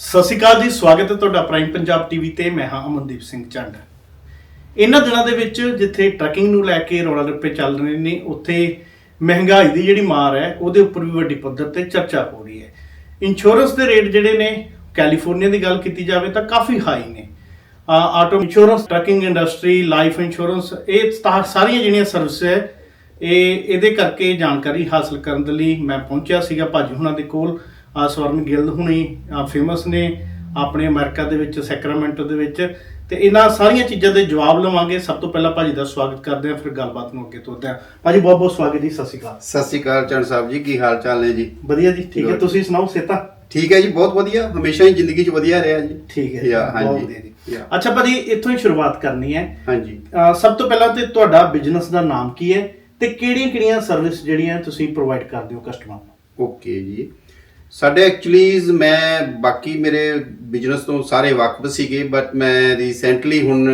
ਸਤਿ ਸ਼੍ਰੀ ਅਕਾਲ ਜੀ, ਸਵਾਗਤ ਹੈ ਤੁਹਾਡਾ ਪ੍ਰਾਈਮ ਪੰਜਾਬ ਟੀਵੀ ਤੇ, ਮੈਂ ਹਾਂ ਅਮਨਦੀਪ ਸਿੰਘ ਚੰਡ ਇਹਨਾਂ ਦਿਨਾਂ ਦੇ ਵਿੱਚ ਜਿੱਥੇ ਟਰੈਕਿੰਗ ਨੂੰ ਲੈ ਕੇ ਰੌਲਾ ਰੱਪੇ ਚੱਲ ਰਹੇ ਨੇ, ਉੱਥੇ ਮਹਿੰਗਾਈ ਦੀ ਜਿਹੜੀ ਮਾਰ ਹੈ, ਉਹਦੇ ਉੱਪਰ ਵੀ ਵੱਡੀ ਪੱਧਰ ਤੇ ਚਰਚਾ ਹੋ ਰਹੀ ਹੈ। ਇੰਸ਼ੋਰੈਂਸ ਦੇ ਰੇਟ ਜਿਹੜੇ ਨੇ ਕੈਲੀਫੋਰਨੀਆ ਦੀ ਗੱਲ ਕੀਤੀ ਜਾਵੇ ਤਾਂ ਕਾਫੀ ਹਾਈ ਨੇ। Auto insurance trucking industry life insurance ਇਹ ਤਾਂ ਸਾਰੀਆਂ ਜਿਹੜੀਆਂ ਸਰਵਿਸ ਹੈ, ਇਹ, ਇਹਦੇ ਕਰਕੇ ਜਾਣਕਾਰੀ ਹਾਸਲ ਕਰਨ ਦੇ ਲਈ ਮੈਂ ਪਹੁੰਚਿਆ ਸੀਗਾ ਭਾਜੀ ਹੁਣਾਂ ਦੇ ਕੋਲ। ਆ ਸਵਰਨ ਗਿੱਲ ਹੁਣੀ ਫੇਮਸ ਨੇ ਆਪਣੇ ਅਮਰੀਕਾ ਦੇ ਵਿੱਚ ਸੈਕਰਾਮੈਂਟੋ ਦੇ ਵਿੱਚ। ਤੇ ਇਹਨਾਂ ਸਾਰੀਆਂ ਚੀਜ਼ਾਂ ਦੇ ਜਵਾਬ ਲਵਾਂਗੇ। ਸਭ ਤੋਂ ਪਹਿਲਾਂ ਭਾਜੀ ਦਾ ਸਵਾਗਤ ਕਰਦੇ ਹਾਂ ਫਿਰ ਗੱਲਬਾਤ ਨੂੰ ਅੱਗੇ ਤੋਰਦੇ ਹਾਂ। ਭਾਜੀ ਬਹੁਤ ਬਹੁਤ ਸਵਾਗਤ ਜੀ ਸਤਿ ਸ਼੍ਰੀ ਅਕਾਲ। ਸਤਿ ਸ਼੍ਰੀ ਅਕਾਲ ਚੰਦ ਸਾਹਿਬ ਜੀ ਕੀ ਹਾਲ ਚਾਲ ਨੇ ਜੀ? ਵਧੀਆ ਜੀ ਠੀਕ ਹੈ. ਤੁਸੀਂ ਸੁਣਾਓ ਸੇਤਾ ਠੀਕ ਹੈ ਜੀ ਬਹੁਤ ਵਧੀਆ। ਹਮੇਸ਼ਾ ਹੀ ਜ਼ਿੰਦਗੀ 'ਚ ਵਧੀਆ ਰਿਹਾ ਜੀ। ਠੀਕ ਹੈ ਹਾਂਜੀ। ਅੱਛਾ ਭਾਜੀ ਇੱਥੋਂ ਹੀ ਸ਼ੁਰੂਆਤ ਕਰਨੀ ਹੈ। ਹਾਂਜੀ। ਸਭ ਤੋਂ ਪਹਿਲਾਂ ਤੇ ਤੁਹਾਡਾ ਬਿਜ਼ਨਸ ਦਾ ਨਾਮ ਕੀ ਹੈ? ਤੇ ਕਿਹੜੀਆਂ-ਕਿਹੜੀਆਂ ਸਰਵਿਸ ਜਿਹੜੀਆਂ ਤੁਸੀਂ ਪ੍ਰੋਵਾਈਡ ਕਰਦੇ ਹੋ ਕਸਟਮਰ ਨੂੰ? ਓਕੇ ਜੀ। ਸਾਡੇ ਐਕਚੁਅਲੀ ਮੈਂ ਬਾਕੀ ਮੇਰੇ ਬਿਜ਼ਨਸ ਤੋਂ ਸਾਰੇ ਵਾਕਫ ਸੀਗੇ ਬਟ ਮੈਂ ਰੀਸੈਂਟਲੀ ਹੁਣ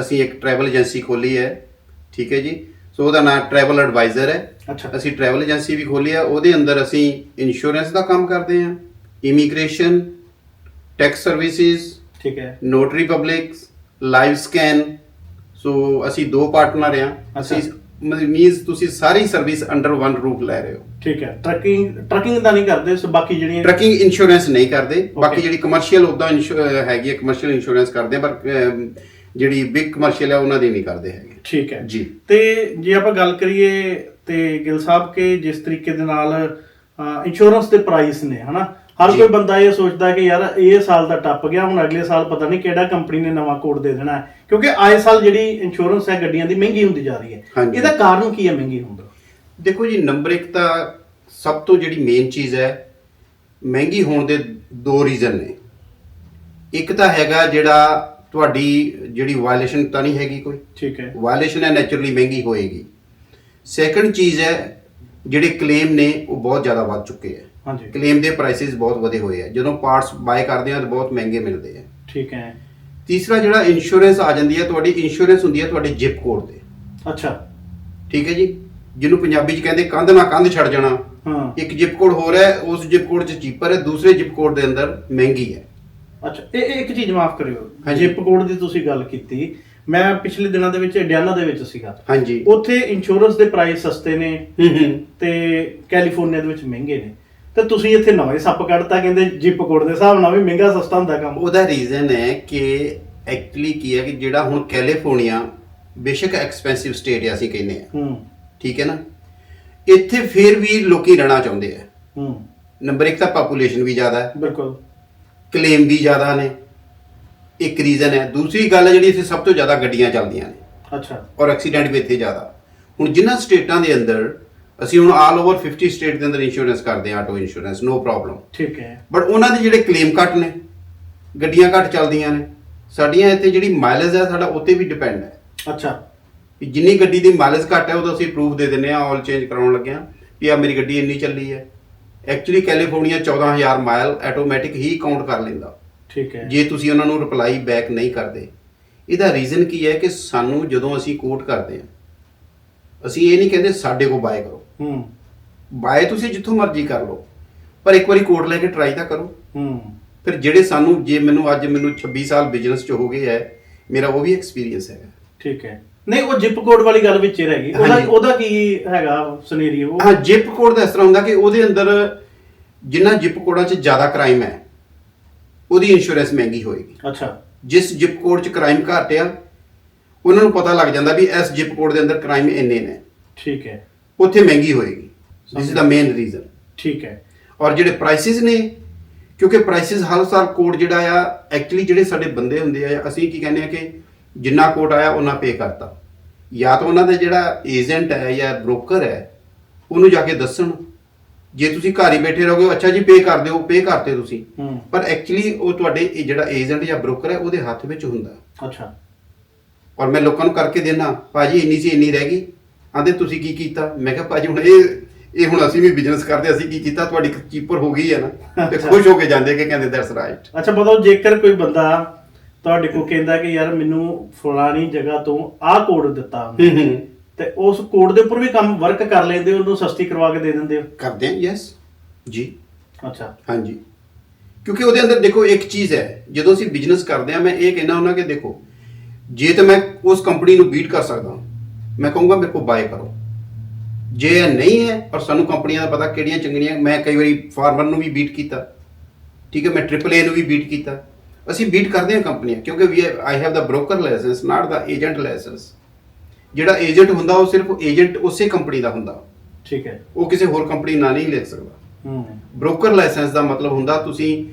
ਅਸੀਂ ਇੱਕ ਟਰੈਵਲ ਏਜੰਸੀ ਖੋਲੀ ਹੈ ਠੀਕ ਹੈ ਜੀ? ਸੋ ਉਹਦਾ ਨਾਮ ਟਰੈਵਲ ਐਡਵਾਈਜ਼ਰ ਹੈ। ਅੱਛਾ। ਅਸੀਂ ਟਰੈਵਲ ਏਜੰਸੀ ਵੀ ਖੋਲੀ ਹੈ ਉਹਦੇ ਅੰਦਰ ਅਸੀਂ ਇੰਸ਼ੋਰੈਂਸ ਦਾ ਕੰਮ ਕਰਦੇ ਹਾਂ ਇਮੀਗ੍ਰੇਸ਼ਨ ਟੈਕਸ ਸਰਵਿਸਿਜ਼ ਠੀਕ ਹੈ। Notary publics live scan so ਅਸੀਂ ਦੋ ਪਾਰਟਨਰ ਆ ਅਸੀਂ ਮੀਨਸ ਤੁਸੀਂ ਸਾਰੀ ਸਰਵਿਸ ਅੰਡਰ ਵਨ ਰੂਫ ਲੈ ਰਹੇ ਹੋ। ਠੀਕ ਹੈ ਟਰੱਕਿੰਗ ਟਰੱਕਿੰਗ ਦਾ ਨਹੀਂ ਕਰਦੇ ਸੋ ਬਾਕੀ ਜਿਹੜੀਆਂ ਟਰੱਕਿੰਗ ਇੰਸ਼ੋਰੈਂਸ ਨਹੀਂ ਕਰਦੇ। ਬਾਕੀ. ਜਿਹੜੀ ਕਮਰਸ਼ੀਅਲ ਉਦਾਂ ਹੈਗੀ ਹੈ ਕਮਰਸ਼ੀਅਲ ਇੰਸ਼ੋਰੈਂਸ ਕਰਦੇ ਪਰ ਜਿਹੜੀ ਬਿਗ ਕਮਰਸ਼ੀਅਲ ਹੈ ਉਹਨਾਂ ਦੀ ਨਹੀਂ ਕਰਦੇ ਹੈਗੇ। ਠੀਕ ਹੈ। ਜੀ। ਤੇ ਜੇ ਆਪਾਂ ਗੱਲ ਕਰੀਏ ਤੇ ਗਿਲ ਸਾਹਿਬ ਕੇ ਜਿਸ ਤਰੀਕੇ ਦੇ ਨਾਲ ਇੰਸ਼ੋਰੈਂਸ ਦੇ ਪ੍ਰਾਈਸ ਨੇ ਹਨਾ? ਹਰ। ਕੋਈ ਬੰਦਾ ਇਹ ਸੋਚਦਾ ਕਿ ਯਾਰ ਇਹ ਸਾਲ ਦਾ ਟੱਪ ਗਿਆ ਹੁਣ ਅਗਲੇ ਸਾਲ ਪਤਾ ਨਹੀਂ ਕਿਹੜਾ ਕੰਪਨੀ ਨੇ ਨਵਾਂ ਕੋਡ ਦੇ ਦੇਣਾ ਹੈ। ਕਿਉਂਕਿ ਆਏ ਸਾਲ ਜਿਹੜੀ ਇੰਸ਼ੋਰੈਂਸ ਹੈ ਗੱਡੀਆਂ ਦੀ ਮਹਿੰਗੀ ਹੁੰਦੀ ਜਾ ਰਹੀ ਹੈ। ਹਾਂਜੀ। ਇਹਦਾ ਕਾਰਨ ਕੀ ਹੈ ਮਹਿੰਗੀ ਹੋਣ ਦਾ? ਦੇਖੋ ਜੀ ਨੰਬਰ 1 ਤਾਂ ਸਭ ਤੋਂ ਜਿਹੜੀ ਮੇਨ ਚੀਜ਼ ਹੈ ਮਹਿੰਗੀ ਹੋਣ ਦੇ ਦੋ ਰੀਜ਼ਨ ਨੇ। ਇੱਕ ਤਾਂ ਹੈਗਾ ਜਿਹੜਾ ਤੁਹਾਡੀ ਜਿਹੜੀ ਵਾਇਲੇਸ਼ਨ ਤਾਂ ਨਹੀਂ ਹੈਗੀ ਕੋਈ। ਠੀਕ ਹੈ। ਵਾਇਲੇਸ਼ਨ ਹੈ ਨੇਚਰਲੀ ਮਹਿੰਗੀ ਹੋਏਗੀ। ਸੈਕੰਡ ਚੀਜ਼ ਹੈ ਜਿਹੜੇ ਕਲੇਮ ਨੇ ਉਹ ਬਹੁਤ ਜ਼ਿਆਦਾ ਵੱਧ ਚੁੱਕੇ ਹੈ। ਹਾਂਜੀ। ਕਲੇਮ ਦੇ ਪ੍ਰਾਈਸਿਸ ਬਹੁਤ ਵਧੇ ਹੋਏ ਆ ਜਦੋਂ ਪਾਰਟਸ ਬਾਏ ਕਰਦੇ ਆ ਤਾਂ ਬਹੁਤ ਮਹਿੰਗੇ ਮਿਲਦੇ ਆ ਠੀਕ ਹੈ। ਤੀਸਰਾ ਜਿਹੜਾ ਇੰਸ਼ੋਰੈਂਸ ਆ ਜਾਂਦੀ ਹੈ ਤੁਹਾਡੀ ਇੰਸ਼ੋਰੈਂਸ ਹੁੰਦੀ ਹੈ ਤੁਹਾਡੇ ਜਿਪ ਕੋਡ ਤੇ। ਅੱਛਾ। ਠੀਕ ਹੈ ਜੀ? ਜਿਹਨੂੰ ਪੰਜਾਬੀ 'ਚ ਕਹਿੰਦੇ ਕੰਧ ਨਾ ਕੰਧ ਛੱਡ ਜਾਣਾ। ਹਾਂ। ਇੱਕ ਜਿਪ ਕੋਡ ਹੋਰ ਹੈ ਉਸ ਜਿਪ ਕੋਡ 'ਚ ਚੀਪਰ ਹੈ ਦੂਸਰੇ ਜਿਪ ਕੋਡ ਦੇ ਅੰਦਰ ਮਹਿੰਗੀ ਹੈ। ਅੱਛਾ ਇਹ ਇਹ ਇੱਕ ਚੀਜ਼ ਮਾਫ ਕਰਿਓ। ਹਾਂਜੀ। ਜਿਪ ਕੋਡ ਦੀ ਤੁਸੀਂ ਗੱਲ ਕੀਤੀ ਮੈਂ ਪਿਛਲੇ ਦਿਨਾਂ ਦੇ ਵਿੱਚ ਇੰਡੀਆਨਾ ਦੇ ਵਿੱਚ ਸੀਗਾ। ਹਾਂਜੀ। ਉੱਥੇ ਇੰਸ਼ੋਰੈਂਸ ਦੇ ਪ੍ਰਾਈਸ ਸਸਤੇ ਨੇ ਹੂੰ ਹੂੰ। ਤੇ ਕੈਲੀਫੋਰਨੀਆ ਦੇ ਵਿੱਚ ਮਹਿੰਗੇ ਨੇ। ਤੇ ਤੁਸੀਂ ਇੱਥੇ ਨਵੇਂ ਸੱਪ ਕੱਢਤਾ ਕਹਿੰਦੇ ਜਿਪ ਕੋਡ ਦੇ ਹਿਸਾਬ ਨਾਲ ਵੀ ਮਹਿੰਗਾ ਸਸਤਾ ਹੁੰਦਾ ਕੰਮ। ਉਹਦਾ ਰੀਜ਼ਨ ਹੈ ਕਿ ਐਕਚੁਅਲੀ ਕੀ ਹੈ ਕਿ ਜਿਹੜਾ ਹੁਣ ਕੈਲੀਫੋਰਨੀਆ ਬੇਸ਼ੱਕ ਐਕਸਪੈਂਸਿਵ ਸਟੇਟ ਹੈ ਅਸੀਂ ਕਹਿੰਦੇ ਆ ਹੂੰ। ਠੀਕ ਹੈ ਨਾ? ਇੱਥੇ ਫਿਰ ਵੀ ਲੋਕੀ ਰਹਿਣਾ ਚਾਹੁੰਦੇ ਆ। ਹੂੰ। ਨੰਬਰ 1 ਤਾਂ ਪਾਪੂਲੇਸ਼ਨ ਵੀ ਜ਼ਿਆਦਾ ਹੈ। ਬਿਲਕੁਲ। ਕਲੇਮ ਵੀ ਜ਼ਿਆਦਾ ਨੇ। ਇੱਕ ਰੀਜ਼ਨ ਹੈ। ਦੂਸਰੀ ਗੱਲ ਹੈ ਜਿਹੜੀ ਇੱਥੇ ਸਭ ਤੋਂ ਜ਼ਿਆਦਾ ਗੱਡੀਆਂ ਚੱਲਦੀਆਂ ਨੇ। ਅੱਛਾ। ਔਰ ਐਕਸੀਡੈਂਟ ਵੀ ਇੱਥੇ ਜ਼ਿਆਦਾ। ਹੁਣ ਜਿਨ੍ਹਾਂ ਸਟੇਟਾਂ ਦੇ ਅੰਦਰ ਅਸੀਂ ਹੁਣ ਆਲ ਓਵਰ 50 ਸਟੇਟ ਦੇ ਅੰਦਰ ਇੰਸ਼ੋਰੈਂਸ ਕਰਦੇ ਹਾਂ ਆਟੋ ਇੰਸ਼ੋਰੈਂਸ ਨੋ ਪ੍ਰੋਬਲਮ ਠੀਕ ਹੈ। ਬਟ ਉਹਨਾਂ ਦੇ ਜਿਹੜੇ ਕਲੇਮ ਘੱਟ ਨੇ ਗੱਡੀਆਂ ਘੱਟ ਚੱਲਦੀਆਂ ਨੇ ਸਾਡੀਆਂ ਇੱਥੇ ਜਿਹੜੀ ਮਾਈਲੇਜ ਹੈ ਸਾਡਾ ਉੱਤੇ ਵੀ ਡਿਪੈਂਡ ਹੈ। ਅੱਛਾ। ਵੀ ਜਿੰਨੀ ਗੱਡੀ ਦੀ ਮਾਈਲੇਜ ਘੱਟ ਹੈ ਉਹਦਾ ਅਸੀਂ ਪ੍ਰੂਫ ਦੇ ਦਿੰਦੇ ਆ ਆਲ ਚੇਂਜ ਕਰਾਉਣ ਲੱਗੇ ਆ ਵੀ ਆ ਮੇਰੀ ਗੱਡੀ ਇੰਨੀ ਚੱਲੀ ਹੈ। ਐਕਚੁਅਲੀ ਕੈਲੀਫੋਰਨੀਆ 14000 ਮਾਈਲ ਆਟੋਮੈਟਿਕ ਹੀ ਕਾਊਂਟ ਕਰ ਲੈਂਦਾ। ਠੀਕ ਹੈ। ਜੇ ਤੁਸੀਂ ਉਹਨਾਂ ਨੂੰ ਰਿਪਲਾਈ ਬੈਕ ਨਹੀਂ ਕਰਦੇ ਇਹਦਾ ਰੀਜ਼ਨ ਕੀ ਹੈ ਕਿ ਸਾਨੂੰ ਜਦੋਂ ਅਸੀਂ ਕੋਟ ਕਰਦੇ ਹਾਂ ਅਸੀਂ ਇਹ ਨਹੀਂ ਕਹਿੰਦੇ ਸਾਡੇ ਕੋ ਬਾਏ ਕਰੋ। ਹੂੰ। ਬਾਏ ਤੁਸੀਂ ਜਿੱਥੋਂ ਮਰਜ਼ੀ ਕਰ ਲਓ। ਪਰ ਇੱਕ ਵਾਰੀ ਕੋਟ ਲੈ ਕੇ ਟਰਾਈ ਤਾਂ ਕਰੋ। ਹੂੰ। ਫਿਰ ਜਿਹੜੇ ਸਾਨੂੰ ਜੇ ਮੈਨੂੰ ਅੱਜ ਮੈਨੂੰ 26 ਸਾਲ ਬਿਜ਼ਨਸ 'ਚ ਹੋ ਗਏ ਹੈ ਮੇਰਾ ਉਹ ਵੀ ਐਕਸਪੀਰੀਅੰਸ ਹੈਗਾ। ਠੀਕ ਹੈ ਨਹੀਂ ਉਹ ਜਿਪ ਕੋਡ ਵਾਲੀ ਗੱਲ ਵਿੱਚ ਹੀ ਰਹਿ ਗਈ। ਉਹਦਾ ਹਾਂਜੀ। ਉਹਦਾ ਕੀ ਹੈਗਾ ਸਿਨੈਰੀਓ ਹਾਂ ਜਿਪ ਕੋਡ ਦਾ ਇਸ ਤਰ੍ਹਾਂ ਹੁੰਦਾ ਕਿ ਉਹਦੇ ਅੰਦਰ ਜਿੰਨਾ ਜਿਪ ਕੋਡਾਂ 'ਚ ਜ਼ਿਆਦਾ ਕ੍ਰਾਈਮ ਹੈ ਉਹਦੀ ਇੰਸ਼ੋਰੈਂਸ ਮਹਿੰਗੀ ਹੋਏਗੀ। ਅੱਛਾ। ਜਿਸ ਜਿਪ ਕੋਡ 'ਚ ਕ੍ਰਾਈਮ ਘੱਟ ਆ ਉਹਨਾਂ ਨੂੰ ਪਤਾ ਲੱਗ ਜਾਂਦਾ ਵੀ ਇਸ ਜਿਪ ਕੋਡ ਦੇ ਅੰਦਰ ਕ੍ਰਾਈਮ ਇੰਨੇ ਨੇ। ਠੀਕ ਹੈ ਉੱਥੇ ਮਹਿੰਗੀ ਹੋਏਗੀ। This is the main reason ਠੀਕ ਹੈ। ਔਰ ਜਿਹੜੇ ਪ੍ਰਾਈਸਿਸ ਨੇ ਕਿਉਂਕਿ ਪ੍ਰਾਈਸਿਸ ਹਰ ਸਾਲ ਕੋਡ ਜਿਹੜਾ ਆ ਐਕਚੁਅਲੀ ਜਿਹੜੇ ਸਾਡੇ ਬੰਦੇ ਹੁੰਦੇ ਆ ਅਸੀਂ ਕੀ ਕਹਿੰਦੇ ਆ ਕਿ ਜਿੰਨਾ ਕੋਡ ਆਇਆ ਉਹਨਾਂ ਪੇ ਕਰਤਾ। ਜਾਂ ਤਾਂ ਉਹਨਾਂ ਦਾ ਜਿਹੜਾ ਏਜੰਟ ਹੈ ਜਾਂ ਬ੍ਰੋਕਰ ਹੈ ਉਹਨੂੰ ਜਾ ਕੇ ਦੱਸਣ। ਜੇ ਤੁਸੀਂ ਘਰ ਹੀ ਬੈਠੇ ਰਹੋਗੇ ਅੱਛਾ ਜੀ ਪੇ ਕਰ ਦਿਓ ਪੇ ਕਰਤੇ ਤੁਸੀਂ। ਪਰ ਐਕਚੁਅਲੀ ਉਹ ਤੁਹਾਡੇ ਇਹ ਜਿਹੜਾ ਏਜੰਟ ਜਾਂ ਬ੍ਰੋਕਰ ਹੈ ਉਹਦੇ ਹੱਥ ਵਿੱਚ ਹੁੰਦਾ। ਅੱਛਾ। ਔਰ ਮੈਂ ਲੋਕਾਂ ਨੂੰ ਕਰਕੇ ਦੇਣਾ ਭਾਜੀ ਇੰਨੀ ਸੀ ਇੰਨੀ ਰਹਿ ਗਈ। ਆਂਦੇ ਤੁਸੀਂ ਕੀ ਕੀਤਾ? ਮੈਂ ਕਿਹਾ ਭਾਜੀ ਹੁਣ ਇਹ ਇਹ ਹੁਣ ਅਸੀਂ ਵੀ ਬਿਜ਼ਨਸ ਕਰਦੇ ਅਸੀਂ ਕੀ ਕੀਤਾ? ਤੁਹਾਡੀ ਚੀਪਰ ਹੋ ਗਈ ਹੈ ਨਾ ਤੇ। ਖੁਸ਼ ਹੋ ਕੇ ਜਾਂਦੇ ਕਿ ਕਹਿੰਦੇ ਦੈਟਸ ਰਾਈਟ ਅੱਛਾ ਮਤਲਬ ਜੇਕਰ ਕੋਈ ਬੰਦਾ ਤੁਹਾਡੇ ਕੋਲ ਕਹਿੰਦਾ ਕਿ ਯਾਰ ਮੈਨੂੰ ਫਲਾਣੀ ਜਗ੍ਹਾ ਤੋਂ ਆਹ ਕੋਡ ਦਿੱਤਾ ਤੇ ਉਸ ਕੋਡ ਦੇ ਉੱਪਰ ਵੀ ਕੰਮ ਵਰਕ ਕਰ ਲੈਂਦੇ ਹੋ, ਉਹਨੂੰ ਸਸਤੀ ਕਰਵਾ ਕੇ ਦੇ ਦਿੰਦੇ ਹੋ? ਕਰਦੇ ਹਾਂ ਯੈਸ ਜੀ। ਅੱਛਾ। ਹਾਂਜੀ। ਕਿਉਂਕਿ ਉਹਦੇ ਅੰਦਰ ਦੇਖੋ ਇੱਕ ਚੀਜ਼ ਹੈ ਜਦੋਂ ਅਸੀਂ ਬਿਜ਼ਨਸ ਕਰਦੇ ਆ ਮੈਂ ਇਹ ਕਹਿਣਾ ਹੁੰਦਾ ਕਿ ਦੇਖੋ ਜੇ ਤਾਂ ਮੈਂ ਉਸ ਕੰਪਨੀ ਨੂੰ ਬੀਟ ਕਰ ਸਕਦਾ ਮੈਂ ਕਹੂੰਗਾ ਮੇਰੇ ਕੋਲ ਬਾਏ ਕਰੋ। ਜੇ ਇਹ ਨਹੀਂ ਹੈ ਔਰ ਸਾਨੂੰ ਕੰਪਨੀਆਂ ਦਾ ਪਤਾ ਕਿਹੜੀਆਂ ਚੰਗੀਆਂ ਮੈਂ ਕਈ ਵਾਰੀ ਫਾਰਮਰ ਨੂੰ ਵੀ ਬੀਟ ਕੀਤਾ। ਠੀਕ ਹੈ ਮੈਂ ਟ੍ਰਿਪਲ ਏ ਨੂੰ ਵੀ ਬੀਟ ਕੀਤਾ। ਅਸੀਂ ਬੀਟ ਕਰਦੇ ਹਾਂ ਕੰਪਨੀਆਂ ਕਿਉਂਕਿ we I have the broker licence not the agent licence ਜਿਹੜਾ ਏਜੰਟ ਹੁੰਦਾ ਉਹ ਸਿਰਫ ਏਜੰਟ ਉਸੇ ਕੰਪਨੀ ਦਾ ਹੁੰਦਾ। ਠੀਕ ਹੈ। ਉਹ ਕਿਸੇ ਹੋਰ ਕੰਪਨੀ ਨਾਲ ਨਹੀਂ ਲਿਖ ਸਕਦਾ। ਹੂੰ। ਬ੍ਰੋਕਰ ਲਾਇਸੈਂਸ ਦਾ ਮਤਲਬ ਹੁੰਦਾ ਤੁਸੀਂ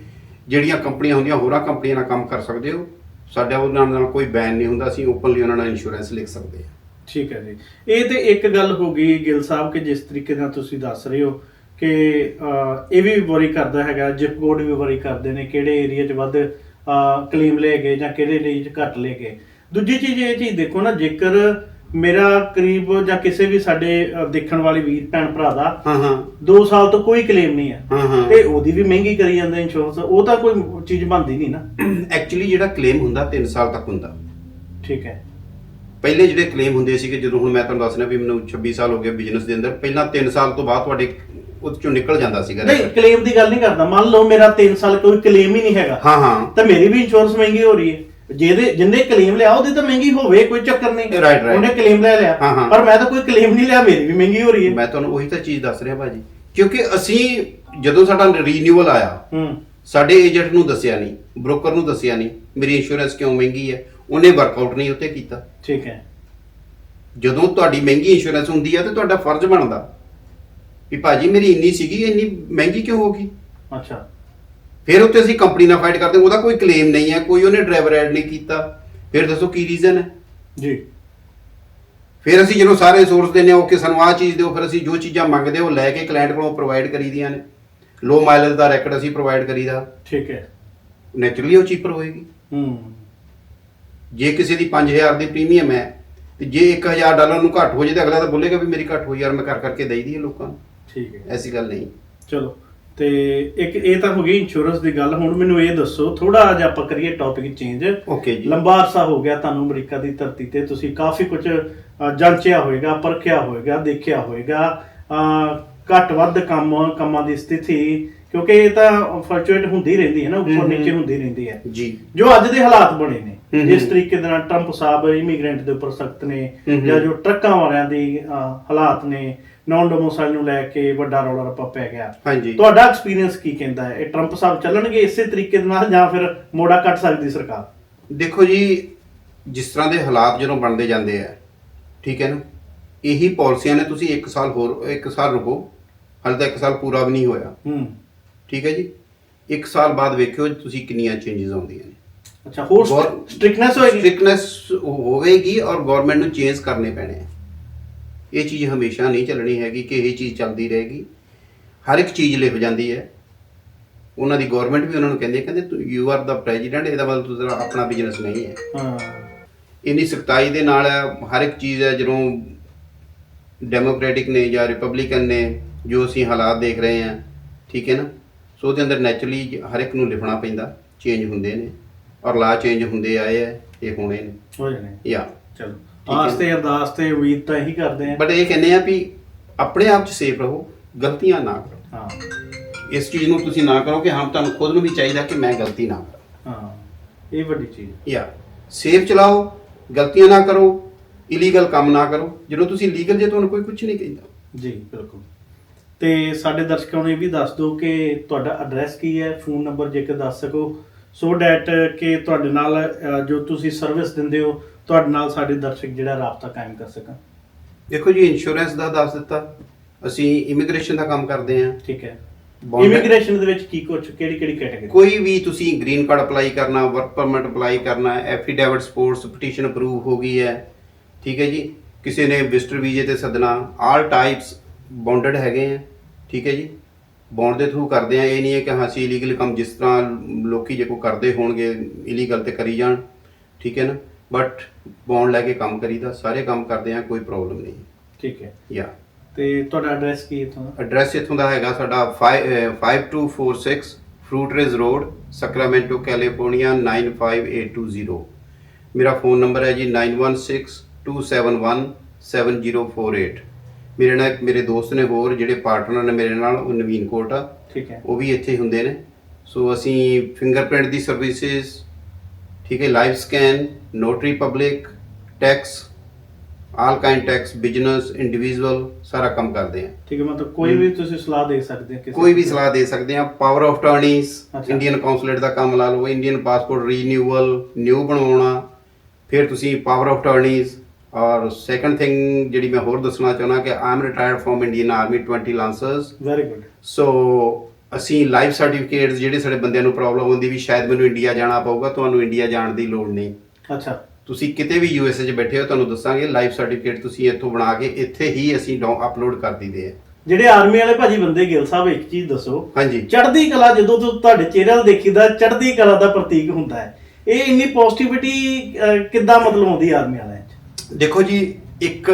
ਜਿਹੜੀਆਂ ਕੰਪਨੀਆਂ ਹੁੰਦੀਆਂ ਹੋਰਾਂ ਕੰਪਨੀਆਂ ਨਾਲ ਕੰਮ ਕਰ ਸਕਦੇ ਹੋ। ਸਾਡਾ ਉਹਨਾਂ ਨਾਲ ਕੋਈ ਬੈਨ ਨਹੀਂ ਹੁੰਦਾ ਅਸੀਂ ਓਪਨਲੀ ਉਹਨਾਂ ਨਾਲ ਇੰਸ਼ੋਰੈਂਸ ਲਿਖ ਸਕਦੇ ਹਾਂ। ਠੀਕ ਹੈ ਜੀ। ਇਹ ਤੇ ਇੱਕ ਗੱਲ ਹੋ ਗਈ ਗਿਲ ਸਾਹਿਬ ਕਿ ਜਿਸ ਤਰੀਕੇ ਨਾਲ ਤੁਸੀਂ ਦੱਸ ਰਹੇ ਹੋ ਕਿ ਇਹ ਵੀ ਵਰੀ ਕਰਦਾ ਹੈਗਾ ਜਿਪ ਕੋਡ ਵੀ ਵਰੀ ਕਰਦੇ ਨੇ ਕਿਹੜੇ ਏਰੀਆ 'ਚ ਵੱਧ ਕਲੇਮ ਲੈ ਗਏ ਜਾਂ ਕਿਹੜੇ ਏਰੀਆ 'ਚ ਘੱਟ ਲੈ ਗਏ। ਦੂਜੀ ਚੀਜ਼ ਇਹ ਚੀਜ਼ ਦੇਖੋ ਨਾ ਜੇਕਰ ਮੇਰਾ ਕਰੀਬ ਜਾਂ ਕਿਸੇ ਵੀ ਸਾਡੇ ਦੇਖਣ ਵਾਲੇ ਵੀਰ ਭੈਣ ਭਰਾ ਦਾ ਹਾਂ ਹਾਂ। 2 ਸਾਲ ਤੋਂ ਕੋਈ ਕਲੇਮ ਨਹੀਂ ਹੈ ਹਾਂ ਹਾਂ। ਤੇ ਉਹਦੀ ਵੀ ਮਹਿੰਗੀ ਕਰੀ ਜਾਂਦਾ ਇੰਸ਼ੋਰੈਂਸ ਉਹ ਤਾਂ ਕੋਈ ਚੀਜ਼ ਬਣਦੀ ਨਹੀਂ ਨਾ। ਐਕਚੁਅਲੀ ਜਿਹੜਾ ਕਲੇਮ ਹੁੰਦਾ 3 ਸਾਲ ਤੱਕ ਹੁੰਦਾ। ਠੀਕ ਹੈ। ਪਹਿਲੇ ਜਿਹੜੇ ਕਲੇਮ ਹੁੰਦੇ ਸੀਗੇ ਜਦੋਂ ਹੁਣ ਮੈਂ ਤੁਹਾਨੂੰ ਦੱਸ ਰਿਹਾ ਵੀ ਮੈਨੂੰ 26 ਸਾਲ ਹੋ ਗਏ ਬਿਜ਼ਨਸ ਦੇ ਅੰਦਰ ਪਹਿਲਾਂ 3 ਸਾਲ ਤੋਂ ਬਾਅਦ ਤੁਹਾਡੇ ਉਹ ਚੋਂ ਨਿਕਲ ਜਾਂਦਾ ਸੀਗਾ ਨਹੀਂ ਕਲੇਮ ਦੀ ਗੱਲ ਨਹੀਂ ਕਰਦਾ। ਮੰਨ ਲਓ ਮੇਰਾ 3 ਸਾਲ ਕੋਈ ਕਲੇਮ ਹੀ ਨਹੀਂ ਹੈਗਾ। ਹਾਂ ਹਾਂ। ਤਾਂ ਮੇਰੀ ਵੀ ਇੰਸ਼ੋਰੈਂਸ ਮਹਿੰਗੀ ਹੋ ਰਹੀ ਹੈ। ਜਿਹਦੇ ਜਿੰਨੇ ਕਲੇਮ ਲਿਆ ਉਹਦੀ ਤਾਂ ਮਹਿੰਗੀ ਹੋਵੇ ਕੋਈ ਚੱਕਰ ਨਹੀਂ. ਉਹਨੇ ਕਲੇਮ ਲੈ ਲਿਆ। ਪਰ ਮੈਂ ਤਾਂ ਕੋਈ ਕਲੇਮ ਨਹੀਂ ਲਿਆ ਮੇਰੀ ਵੀ ਮਹਿੰਗੀ ਹੋ ਰਹੀ ਹੈ। ਮੈਂ ਤੁਹਾਨੂੰ ਉਹੀ ਤਾਂ ਚੀਜ਼ ਦੱਸ ਰਿਹਾ ਭਾਜੀ। ਕਿਉਂਕਿ ਅਸੀਂ ਜਦੋਂ ਸਾਡਾ ਰੀਨਿਊਅਲ ਆਇਆ ਹੂੰ। ਸਾਡੇ ਏਜੰਟ ਨੂੰ ਦੱਸਿਆ ਨਹੀਂ ਬ੍ਰੋਕਰ ਨੂੰ ਦੱਸਿਆ ਨਹੀਂ ਮੇਰੀ ਇੰਸ਼ੋਰੈਂਸ ਕਿਉਂ ਮਹਿੰਗੀ ਹੈ? ਉਹਨੇ ਵਰਕਆਊਟ ਨਹੀਂ ਉੱਤੇ ਕੀਤਾ। ਠੀਕ ਹੈ। ਜਦੋਂ ਤੁਹਾਡੀ ਮਹਿੰਗੀ ਇੰਸ਼ੋਰੈਂਸ ਹੁੰਦੀ ਹੈ ਤੇ ਤੁਹਾਡਾ ਫਰਜ਼ ਬਣਦਾ ਵੀ ਭਾਜੀ ਮੇਰੀ ਇੰਨੀ ਸੀਗੀ ਇੰਨੀ ਮਹਿੰਗੀ ਕਿਉਂ ਹੋ ਗਈ? ਅੱਛਾ। ਫਿਰ ਉੱਤੇ ਅਸੀਂ ਕੰਪਨੀ ਨਾਲ ਫਾਈਟ ਕਰਦੇ ਉਹਦਾ ਕੋਈ ਕਲੇਮ ਨਹੀਂ ਹੈ ਕੋਈ ਉਹਨੇ ਡਰਾਈਵਰ ਐਡ ਨਹੀਂ ਕੀਤਾ। ਫਿਰ ਦੱਸੋ ਕੀ ਰੀਜ਼ਨ ਹੈ? ਜੀ। ਫਿਰ ਅਸੀਂ ਜਦੋਂ ਸਾਰੇ ਸੋਰਸ ਦਿੰਦੇ ਹਾਂ ਕਿ ਸਾਨੂੰ ਆਹ ਚੀਜ਼ ਦਿਓ ਫਿਰ ਅਸੀਂ ਜੋ ਚੀਜ਼ਾਂ ਮੰਗਦੇ ਉਹ ਲੈ ਕੇ ਕਲਾਇੰਟ ਕੋਲੋਂ ਪ੍ਰੋਵਾਈਡ ਕਰੀਦੀਆਂ ਨੇ। ਲੋ ਮਾਈਲੇਜ ਦਾ ਰੈਕਡ ਅਸੀਂ ਪ੍ਰੋਵਾਈਡ ਕਰੀਦਾ। ਠੀਕ ਹੈ। ਨੇਚਰਲੀ ਉਹ ਚੀਪਰ ਹੋਏਗੀ। ਹੂੰ। ਜੇ ਕਿਸੇ ਦੀ 5000 ਦੀ ਪ੍ਰੀਮੀਅਮ ਹੈ ਤੇ ਜੇ 1000 ਡਾਲਰ ਨੂੰ ਘੱਟ ਹੋ ਜੇ ਤਾਂ ਅਗਲਾ ਤਾਂ ਬੋਲੇਗਾ ਵੀ ਮੇਰੀ ਘੱਟ ਹੋਈ ਯਾਰ ਮੈਂ ਕਰ ਕਰਕੇ ਦੇਈਦੀ ਹੈ ਲੋਕਾਂ ਨੂੰ। ਠੀਕ ਹੈ। ਐਸੀ ਗੱਲ ਨਹੀਂ। ਚਲੋ ਤੇ ਇੱਕ ਇਹ ਤਾਂ ਹੋ ਗਈ ਇੰਸ਼ੋਰੈਂਸ ਦੀ ਗੱਲ। ਹੁਣ ਮੈਨੂੰ ਇਹ ਦੱਸੋ ਥੋੜਾ ਜਿਹਾ ਆਪਾਂ ਕਰੀਏ ਟੌਪਿਕ ਚੇਂਜ ਓਕੇ ਜੀ। ਲੰਬਾ ਅਰਸਾ ਹੋ ਗਿਆ ਤੁਹਾਨੂੰ ਅਮਰੀਕਾ ਦੀ ਧਰਤੀ ਤੇ। ਤੁਸੀਂ ਕਾਫੀ ਕੁਝ ਜਾਂਚਿਆ ਹੋਵੇਗਾ ਪਰਖਿਆ ਹੋਵੇਗਾ ਦੇਖਿਆ ਹੋਵੇਗਾ। ਘੱਟ ਵੱਧ ਕੰਮ ਕੰਮਾਂ ਦੀ ਸਥਿਤੀ ਕਿਉਂਕਿ ਇਹ ਤਾਂ ਫਲਕਚੁਏਟ ਹੁੰਦੀ ਰਹਿੰਦੀ ਹੈ ਨਾ ਉੱਪਰ। ਨੀਚੇ ਹੁੰਦੀ ਰਹਿੰਦੀ ਹੈ। ਜੀ। ਜੋ ਅੱਜ ਦੇ ਹਾਲਾਤ ਬਣੇ ਨੇ। ਜਿਸ। ਤਰੀਕੇ ਦੇ ਨਾਲ ਟਰੰਪ ਸਾਹਿਬ ਇਮੀਗ੍ਰੈਂਟ ਦੇ ਉੱਪਰ ਸਖਤ ਨੇ। ਜਾਂ ਜੋ ਟਰੱਕਾਂ ਵਾਲਿਆਂ ਦੀ ਹਾਲਾਤ ਨੇ ਨੌਨ ਡੋਮੋਸਾਈਲ ਨੂੰ ਲੈ ਕੇ ਵੱਡਾ ਰੌਲਾ ਰੱਪਾ ਪੈ ਗਿਆ। ਹਾਂਜੀ। ਤੁਹਾਡਾ ਐਕਸਪੀਰੀਅੰਸ ਕੀ ਕਹਿੰਦਾ ਹੈ? ਇਹ ਟਰੰਪ ਸਾਹਿਬ ਚੱਲਣਗੇ ਇਸੇ ਤਰੀਕੇ ਦੇ ਨਾਲ ਜਾਂ ਫਿਰ ਮੋੜਾ ਕੱਟ ਸਕਦੀ ਸਰਕਾਰ? ਦੇਖੋ ਜੀ ਜਿਸ ਤਰ੍ਹਾਂ ਦੇ ਹਾਲਾਤ ਜਦੋਂ ਬਣਦੇ ਜਾਂਦੇ ਆ ਠੀਕ ਹੈ ਨਾ? ਇਹੀ ਪਾਲਿਸੀਆਂ ਨੇ ਤੁਸੀਂ 1 ਸਾਲ ਹੋਰ 1 ਸਾਲ ਰੁਕੋ। ਹਾਲੇ ਤਾਂ 1 ਸਾਲ ਪੂਰਾ ਵੀ ਨਹੀਂ ਹੋਇਆ। ਹੂੰ। ਠੀਕ ਹੈ ਜੀ? 1 ਸਾਲ ਬਾਅਦ ਵੇਖਿਓ ਤੁਸੀਂ ਕਿੰਨੀਆਂ ਚੇਂਜਸ ਆਉਂਦੀਆਂ ਨੇ। ਅੱਛਾ ਹੋਰ ਗੌਰ- ਸਟ੍ਰਿਕਨੈਸ ਹੋਏਗੀ? ਸਟ੍ਰਿਕਨੈਸ ਹੋਵੇਗੀ ਔਰ ਗਵਰਨਮੈਂਟ ਨੂੰ ਚੇਂਜ ਕਰਨੇ ਪੈਣੇ ਆ। ਇਹ ਚੀਜ਼ ਹਮੇਸ਼ਾ ਨਹੀਂ ਚੱਲਣੀ ਹੈਗੀ ਕਿ ਇਹ ਚੀਜ਼ ਚੱਲਦੀ ਰਹੇਗੀ। ਹਰ ਇੱਕ ਚੀਜ਼ ਲਿਖ ਜਾਂਦੀ ਹੈ। ਉਹਨਾਂ ਦੀ ਗਵਰਨਮੈਂਟ ਵੀ ਉਹਨਾਂ ਨੂੰ ਕਹਿੰਦੀ ਹੈ ਕਹਿੰਦੇ ਯੂ ਆਰ ਦਾ ਪ੍ਰੈਜ਼ੀਡੈਂਟ ਇਹਦਾ ਮਤਲਬ ਤੁਸੀਂ ਆਪਣਾ ਬਿਜ਼ਨਸ ਨਹੀਂ ਹੈ। ਹਾਂ। ਇੰਨੀ ਸਖਤਾਈ ਦੇ ਨਾਲ ਹਰ ਇੱਕ ਚੀਜ਼ ਹੈ ਜਦੋਂ ਡੈਮੋਕ੍ਰੈਟਿਕ ਨੇ ਜਾਂ ਰਿਪਬਲਿਕਨ ਨੇ ਜੋ ਅਸੀਂ ਹਾਲਾਤ ਦੇਖ ਰਹੇ ਹਾਂ ਠੀਕ ਹੈ ਨਾ? ਸੋ ਉਹਦੇ ਅੰਦਰ ਨੈਚੁਰਲੀ ਹਰ ਇੱਕ ਨੂੰ ਲਿਖਣਾ ਪੈਂਦਾ ਚੇਂਜ ਹੁੰਦੇ ਨੇ। ਔਰ ਲਾ ਚੇਂਜ ਹੁੰਦੇ ਆਏ ਆ ਇਹ ਹੋਣੇ ਨੇ। ਹੋ ਜਾਣੇ। ਯਾ। ਚਲੋ। ਆਸ ਤੇ ਅਰਦਾਸ ਤੇ ਉਮੀਦ ਤਾਂ ਇਹੀ ਕਰਦੇ ਆ ਬਟ ਇਹ ਕਹਿੰਦੇ ਆ ਵੀ ਆਪਣੇ ਆਪ 'ਚ ਸੇਫ ਰਹੋ ਗਲਤੀਆਂ ਨਾ ਕਰੋ। ਹਾਂ। ਇਸ ਚੀਜ਼ ਨੂੰ ਤੁਸੀਂ ਨਾ ਕਰੋ ਕਿ ਹਾਂ ਤੁਹਾਨੂੰ ਖੁਦ ਨੂੰ ਵੀ ਚਾਹੀਦਾ ਕਿ ਮੈਂ ਗਲਤੀ ਨਾ ਕਰਾਂ। ਹਾਂ। ਇਹ ਵੱਡੀ ਚੀਜ਼। ਯਾ। ਸੇਫ ਚਲਾਓ ਗਲਤੀਆਂ ਨਾ ਕਰੋ ਇਲੀਗਲ ਕੰਮ ਨਾ ਕਰੋ। ਜਦੋਂ ਤੁਸੀਂ ਲੀਗਲ ਜੇ ਤੁਹਾਨੂੰ ਕੋਈ ਕੁਝ ਨਹੀਂ ਕਹਿੰਦਾ। ਜੀ ਬਿਲਕੁਲ। ਤੇ ਸਾਡੇ ਦਰਸ਼ਕਾਂ ਨੂੰ ਇਹ ਵੀ ਦੱਸ ਦਿਓ ਕਿ ਤੁਹਾਡਾ ਐਡਰੈਸ ਕੀ ਹੈ ਫੋਨ ਨੰਬਰ ਜੇਕਰ ਦੱਸ ਸਕੋ। ਸੋ ਡੈਟ ਕਿ ਤੁਹਾਡੇ ਨਾਲ ਅ, ਜੋ ਤੁਸੀਂ ਸਰਵਿਸ ਦਿੰਦੇ ਹੋ ਤੁਹਾਡੇ ਨਾਲ ਸਾਡੇ ਦਰਸ਼ਕ ਜਿਹੜਾ ਰਾਬਤਾ ਕਾਇਮ ਕਰ ਸਕਣ। ਦੇਖੋ ਜੀ ਇੰਸ਼ੋਰੈਂਸ ਦਾ ਦੱਸ ਦਿੱਤਾ। ਅਸੀਂ ਇਮੀਗ੍ਰੇਸ਼ਨ ਦਾ ਕੰਮ ਕਰਦੇ ਹਾਂ। ਠੀਕ ਹੈ। Bond- ਇਮੀਗ੍ਰੇਸ਼ਨ ਦੇ ਵਿੱਚ ਕੀ ਕੁਝ ਕਿਹੜੀ ਕਿਹੜੀ ਕੈਟਾਗਰੀ ਕੋਈ ਵੀ ਤੁਸੀਂ ਗ੍ਰੀਨ ਕਾਰਡ ਅਪਲਾਈ ਕਰਨਾ ਵਰਕ ਪਰਮਿਟ ਅਪਲਾਈ ਕਰਨਾ ਐਫੀਡੇਵਿਟ ਸਪੋਰਟਸ ਪਟੀਸ਼ਨ ਅਪਰੂਵ ਹੋ ਗਈ ਹੈ। ਠੀਕ ਹੈ ਜੀ। ਕਿਸੇ ਨੇ ਵਿਜ਼ਟਰ ਵੀਜ਼ੇ ਤੇ ਸੱਦਣਾ ਆਲ ਟਾਈਪਸ ਬੌਂਡਡ ਹੈਗੇ ਆ। ਠੀਕ ਹੈ ਜੀ। ਬੌਂਡ ਦੇ ਥਰੂ ਕਰਦੇ ਆ ਇਹ ਨਹੀਂ ਹੈ ਕਿ ਹਾਂ ਅਸੀਂ ਇਲੀਗਲ ਕੰਮ ਜਿਸ ਤਰ੍ਹਾਂ ਲੋਕੀ ਜੇ ਕੋ ਕਰਦੇ ਹੋਣਗੇ ਇਲੀਗਲ ਤੇ ਕਰੀ ਜਾਣ ਠੀਕ ਹੈ ਨਾ? ਬਟ ਬੌਂਡ ਲੈ ਕੇ ਕੰਮ ਕਰੀਦਾ ਸਾਰੇ ਕੰਮ ਕਰਦੇ ਆ ਕੋਈ ਪ੍ਰੋਬਲਮ ਨਹੀਂ। ਠੀਕ ਹੈ। ਯਾ ਤੇ ਤੁਹਾਡਾ ਐਡਰੈਸ ਕੀ ਹੈ ਇੱਥੋਂ ਦਾ? ਐਡਰੈਸ ਇੱਥੋਂ ਦਾ ਹੈਗਾ ਸਾਡਾ 5246 Fruitridge road Sacramento California 95820 ਮੇਰਾ ਫੋਨ ਨੰਬਰ ਹੈ ਜੀ 9162717048 ਮੇਰੇ ਨਾਲ ਮੇਰੇ ਦੋਸਤ ਨੇ ਹੋਰ ਜਿਹੜੇ ਪਾਰਟਨਰ ਨੇ ਮੇਰੇ ਨਾਲ ਉਹ ਨਵੀਨ ਕੋਟ ਆ। ਠੀਕ ਹੈ। ਉਹ ਵੀ ਇੱਥੇ ਹੁੰਦੇ ਨੇ। ਸੋ ਅਸੀਂ ਫਿੰਗਰਪ੍ਰਿੰਟ ਦੀ ਸਰਵਿਸਿਜ਼ ਠੀਕ ਹੈ live scan notary public tax all kind tax business individual ਸਾਰਾ ਕੰਮ ਕਰਦੇ ਹਾਂ ਠੀਕ ਹੈ ਮਤਲਬ ਕੋਈ ਵੀ ਤੁਸੀਂ ਸਲਾਹ ਦੇ ਸਕਦੇ ਹੋ ਕਿਸੇ ਕੋਈ ਵੀ ਸਲਾਹ ਦੇ ਸਕਦੇ ਹਾਂ ਪਾਵਰ ਆਫ ਟਰਨੀਸ ਅੱਛਾ। ਇੰਡੀਅਨ ਕੌਂਸੂਲੇਟ ਦਾ ਕੰਮ ਲਾ ਲਓ ਇੰਡੀਅਨ ਪਾਸਪੋਰਟ ਰੀਨਿਊਅਲ ਨਿਊ ਬਣਾਉਣਾ ਫਿਰ ਤੁਸੀਂ ਪਾਵਰ ਆਫ ਟਰਨੀਸ ਔਰ ਸੈਕੰਡ ਥਿੰਗ ਜਿਹੜੀ ਮੈਂ ਹੋਰ ਦੱਸਣਾ ਚਾਹੁੰਦਾ ਕਿ I am retired from Indian army 20 lancers very good so ਅਸੀਂ ਲਾਈਫ ਸਰਟੀਫਿਕੇਟਸ ਜਿਹੜੇ ਸਾਡੇ ਬੰਦਿਆਂ ਨੂੰ ਪ੍ਰੋਬਲਮ ਹੁੰਦੀ ਵੀ ਸ਼ਾਇਦ ਮੈਨੂੰ ਇੰਡੀਆ ਜਾਣਾ ਪਊਗਾ ਤੁਹਾਨੂੰ ਇੰਡੀਆ ਜਾਣ ਦੀ ਲੋੜ ਨਹੀਂ। ਅੱਛਾ। ਤੁਸੀਂ ਕਿਤੇ ਵੀ ਯੂਐਸਏ 'ਚ ਬੈਠੇ ਹੋ ਤੁਹਾਨੂੰ ਦੱਸਾਂਗੇ ਲਾਈਫ ਸਰਟੀਫਿਕੇਟ ਤੁਸੀਂ ਇੱਥੋਂ ਬਣਾ ਕੇ ਇੱਥੇ ਹੀ ਅਸੀਂ ਅਪਲੋਡ ਕਰ ਦਈਦੇ ਆ। ਜਿਹੜੇ ਆਰਮੀ ਵਾਲੇ ਭਾਜੀ ਬੰਦੇ ਗਿੱਲ ਸਾਹਿਬ ਇੱਕ ਚੀਜ਼ ਦੱਸੋ। ਹਾਂਜੀ। ਚੜ੍ਹਦੀ ਕਲਾ ਜਦੋਂ ਤੋਂ ਤੁਹਾਡੇ ਚਿਹਰੇ 'ਤੇ ਦੇਖੀਦਾ ਚੜ੍ਹਦੀ ਕਲਾ ਦਾ ਪ੍ਰਤੀਕ ਹੁੰਦਾ ਹੈ। ਇਹ ਇੰਨੀ ਪੋਜ਼ਿਟਿਵਿਟੀ ਕਿੱਦਾਂ ਮਤਲਬ ਆਉਂਦੀ ਆਰਮੀ ਵਾਲਿਆਂ 'ਚ ਦੇਖੋ ਜੀ ਇੱਕ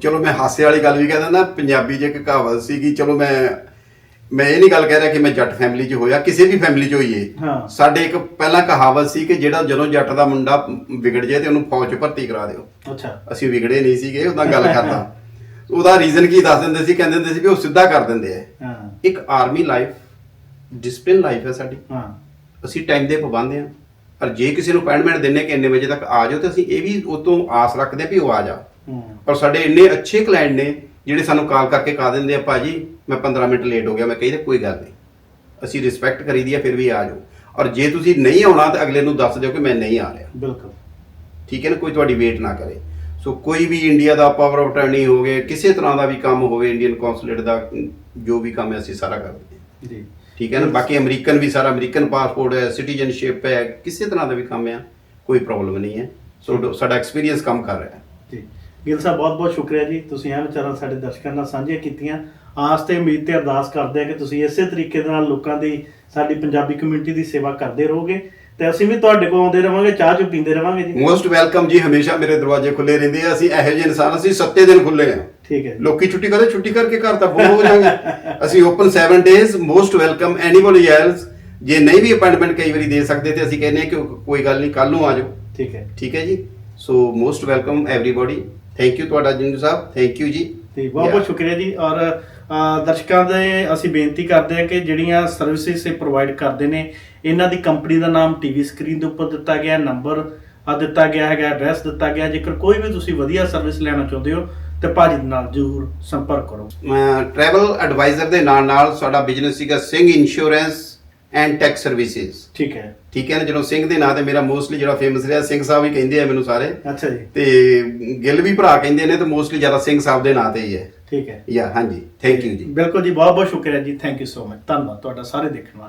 ਚਲੋ ਮੈਂ ਹਾਸੇ ਵਾਲੀ ਗੱਲ ਵੀ ਕਹਿ ਦਿੰਦਾ ਪੰਜਾਬੀ 'ਚ ਇੱਕ ਕਹਾਵਤ ਸੀ ਕਿ ਚਲੋ ਮੈਂ ਮੈਂ ਇਹ ਨਹੀਂ ਗੱਲ ਕਹਿ ਰਿਹਾ ਕਿ ਮੈਂ ਜੱਟ ਫੈਮਿਲੀ 'ਚ ਹੋਇਆ ਕਿਸੇ ਵੀ ਫੈਮਿਲੀ 'ਚ ਹੋਈਏ। ਹਾਂ। ਸਾਡੇ ਇੱਕ ਪਹਿਲਾਂ ਕਹਾਵਤ ਸੀ ਕਿ ਜਿਹੜਾ ਜਦੋਂ ਜੱਟ ਦਾ ਮੁੰਡਾ ਵਿਗੜ ਜਾਏ ਤੇ ਉਹਨੂੰ ਫੌਜ 'ਚ ਭਰਤੀ ਕਰਾ ਦਿਓ। ਅੱਛਾ। ਅਸੀਂ ਵਿਗੜੇ ਨਹੀਂ ਸੀਗੇ ਉਹਦਾ ਗੱਲ ਕਰਦਾ। ਉਹਦਾ ਰੀਜ਼ਨ ਕੀ ਦੱਸ ਦਿੰਦੇ ਸੀ? ਕਹਿੰਦੇ ਹੁੰਦੇ ਸੀ ਵੀ ਉਹ ਸਿੱਧਾ ਕਰ ਦਿੰਦੇ ਆ। ਹਾਂ। ਇੱਕ ਆਰਮੀ ਲਾਈਫ ਡਿਸਪਲਿਨ ਲਾਈਫ ਹੈ ਸਾਡੀ। ਹਾਂ। ਅਸੀਂ ਟਾਈਮ ਦੇ ਪਾਬੰਦ ਹਾਂ। ਔਰ ਜੇ ਕਿਸੇ ਨੂੰ ਅਪਾਇੰਟਮੈਂਟ ਦਿੰਨੇ ਕਿ ਇੰਨੇ ਵਜੇ ਤੱਕ ਆ ਜਾਓ ਤੇ ਅਸੀਂ ਇਹ ਵੀ ਉਹ ਤੋਂ ਆਸ ਰੱਖਦੇ ਹਾਂ ਵੀ ਉਹ ਆ ਜਾ। ਪਰ ਸਾਡੇ ਇੰਨੇ ਅੱਛੇ ਕਲਾਇੰਟ ਨੇ ਜਿਹੜੇ ਸਾਨੂੰ ਕਾਲ ਕਰਕੇ ਕਹਾ ਦਿੰਦੇ ਆ ਭਾਜੀ ਮੈਂ 15 ਮਿੰਟ ਲੇਟ ਹੋ ਗਿਆ ਮੈਂ ਕਹੀਦਾ ਕੋਈ ਗੱਲ ਨਹੀਂ। ਅਸੀਂ ਰਿਸਪੈਕਟ ਕਰੀਦੀ ਆ ਫਿਰ ਵੀ ਆ ਜਾਓ। ਔਰ ਜੇ ਤੁਸੀਂ ਨਹੀਂ ਆਉਣਾ ਤਾਂ ਅਗਲੇ ਨੂੰ ਦੱਸ ਦਿਓ ਕਿ ਮੈਂ ਨਹੀਂ ਆ ਰਿਹਾ। ਬਿਲਕੁਲ। ਠੀਕ ਹੈ ਨਾ? ਕੋਈ ਤੁਹਾਡੀ ਵੇਟ ਨਾ ਕਰੇ। ਸੋ ਕੋਈ ਵੀ ਇੰਡੀਆ ਦਾ ਪਾਵਰ ਆਫ ਅਟਾਰਨੀ ਹੋਵੇ ਕਿਸੇ ਤਰ੍ਹਾਂ ਦਾ ਵੀ ਕੰਮ ਹੋਵੇ ਇੰਡੀਅਨ ਕੌਂਸੂਲੇਟ ਦਾ ਜੋ ਵੀ ਕੰਮ ਹੈ ਅਸੀਂ ਸਾਰਾ ਕਰਦੇ ਹਾਂ। ਜੀ। ਠੀਕ ਹੈ ਨਾ? ਬਾਕੀ ਅਮਰੀਕਨ ਵੀ ਸਾਰਾ ਅਮਰੀਕਨ ਪਾਸਪੋਰਟ ਹੈ ਸਿਟੀਜ਼ਨਸ਼ਿਪ ਹੈ ਕਿਸੇ ਤਰ੍ਹਾਂ ਦਾ ਵੀ ਕੰਮ ਹੈ ਕੋਈ ਪ੍ਰੋਬਲਮ ਨਹੀਂ ਹੈ। ਸੋ ਸਾਡਾ ਐਕਸਪੀਰੀਅੰਸ ਕੰਮ ਕਰ ਰਿਹਾ ਹੈ। ਜੀ। ਗਿੱਲ ਸਾਹਿਬ ਬਹੁਤ ਬਹੁਤ ਸ਼ੁਕਰੀਆ ਜੀ। ਤੁਸੀਂ ਇਹ ਵਿਚਾਰਾਂ ਸਾਡੇ ਦਰਸ਼ਕਾਂ ਨਾਲ ਸਾਂਝੀਆਂ ਕੀਤੀਆਂ। ਆਸ ਤੇ ਉਮੀਦ ਤੇ ਅਰਦਾਸ ਕਰਦੇ ਹਾਂ ਕਿ ਤੁਸੀਂ ਇਸੇ ਤਰੀਕੇ ਦੇ ਨਾਲ ਲੋਕਾਂ ਦੀ ਸਾਡੀ ਪੰਜਾਬੀ ਕਮਿਊਨਿਟੀ ਦੀ ਸੇਵਾ ਕਰਦੇ ਰਹੋਗੇ। ਤੇ ਅਸੀਂ ਵੀ ਤੁਹਾਡੇ ਕੋਲ ਆਉਂਦੇ ਰਵਾਂਗੇ ਚਾਹ ਚੁ ਪੀਂਦੇ ਰਵਾਂਗੇ ਜੀ। ਮੋਸਟ ਵੈਲਕਮ ਜੀ ਹਮੇਸ਼ਾ ਮੇਰੇ ਦਰਵਾਜ਼ੇ ਖੁੱਲੇ ਰਹਿੰਦੇ ਆ। ਅਸੀਂ ਇਹੋ ਜਿਹੇ ਇਨਸਾਨ ਅਸੀਂ ਸੱਤੇ ਦਿਨ ਖੁੱਲੇ ਆ। ਠੀਕ ਹੈ ਲੋਕੀ ਛੁੱਟੀ ਕਰਦੇ ਛੁੱਟੀ ਕਰਕੇ ਘਰ ਤਾਂ ਬੋਰ ਹੋ ਜਾਣਗੇ। ਅਸੀਂ open 7 days most welcome anybody else ਜੇ ਨਹੀਂ ਵੀ ਅਪਾਇੰਟਮੈਂਟ ਕਈ ਵਾਰੀ ਦੇ ਸਕਦੇ ਤੇ ਅਸੀਂ ਕਹਿੰਦੇ ਹਾਂ ਕਿ ਕੋਈ ਗੱਲ ਨਹੀਂ ਕੱਲ ਨੂੰ ਆ ਜਾਓ। ਠੀਕ ਹੈ। ਠੀਕ ਹੈ ਜੀ? So most welcome everybody thank you ਤੁਹਾਡਾ ਜਿੰਦੂ ਸਾਹਿਬ। ਥੈਂਕ ਯੂ ਜੀ। ਤੇ ਬਹੁਤ ਬਹੁਤ. ਸ਼ੁਕਰੀਆ ਜੀ। ਔਰ ਦਰਸ਼ਕਾਂ ਦੇ ਅਸੀਂ ਬੇਨਤੀ ਕਰਦੇ ਹਾਂ ਕਿ ਜਿਹੜੀਆਂ ਸਰਵਿਸਿਜ਼ ਇਹ ਪ੍ਰੋਵਾਈਡ ਕਰਦੇ ਨੇ ਇਹਨਾਂ ਦੀ ਕੰਪਨੀ ਦਾ ਨਾਮ ਟੀਵੀ ਸਕਰੀਨ ਦੇ ਉੱਪਰ ਦਿੱਤਾ ਗਿਆ ਨੰਬਰ ਆ ਦਿੱਤਾ ਗਿਆ ਹੈਗਾ ਐਡਰੈਸ ਦਿੱਤਾ ਗਿਆ। ਜੇਕਰ ਕੋਈ ਵੀ ਤੁਸੀਂ ਵਧੀਆ ਸਰਵਿਸ ਲੈਣਾ ਚਾਹੁੰਦੇ ਹੋ ਤੇ ਭਾਜੀ ਦੇ ਨਾਲ ਜ਼ਰੂਰ ਸੰਪਰਕ ਕਰੋ। ਟਰੈਵਲ ਐਡਵਾਈਜ਼ਰ ਦੇ ਨਾਲ ਨਾਲ ਸਾਡਾ ਬਿਜ਼ਨਸ ਸੀਗਾ Singh insurance and tax services ਠੀਕ ਹੈ। ਠੀਕ ਹੈ ਨਾ? ਜਦੋਂ ਸਿੰਘ ਦੇ ਨਾਂ ਤੇ ਮੇਰਾ ਮੋਸਟਲੀ ਜਿਹੜਾ ਫੇਮਸ ਰਿਹਾ ਸਿੰਘ ਸਾਹਿਬ ਹੀ ਕਹਿੰਦੇ ਆ ਮੈਨੂੰ ਸਾਰੇ। ਅੱਛਾ ਜੀ। ਤੇ ਗਿੱਲ ਵੀ ਭਰਾ ਕਹਿੰਦੇ ਨੇ ਤੇ ਮੋਸਟਲੀ ਜ਼ਿਆਦਾ ਸਿੰਘ ਸਾਹਿਬ ਦੇ ਨਾਂ ਤੇ ਹੀ ਹੈ। ਠੀਕ ਹੈ। ਯਾ ਹਾਂਜੀ। ਥੈਂਕ ਯੂ ਜੀ। ਬਿਲਕੁਲ ਜੀ ਬਹੁਤ ਬਹੁਤ ਸ਼ੁਕਰੀਆ ਜੀ। ਥੈਂਕ ਯੂ ਸੋ ਮਚ ਧੰਨਵਾਦ ਤੁਹਾਡਾ ਸਾਰੇ ਦੇਖਣ ਵਾਸਤੇ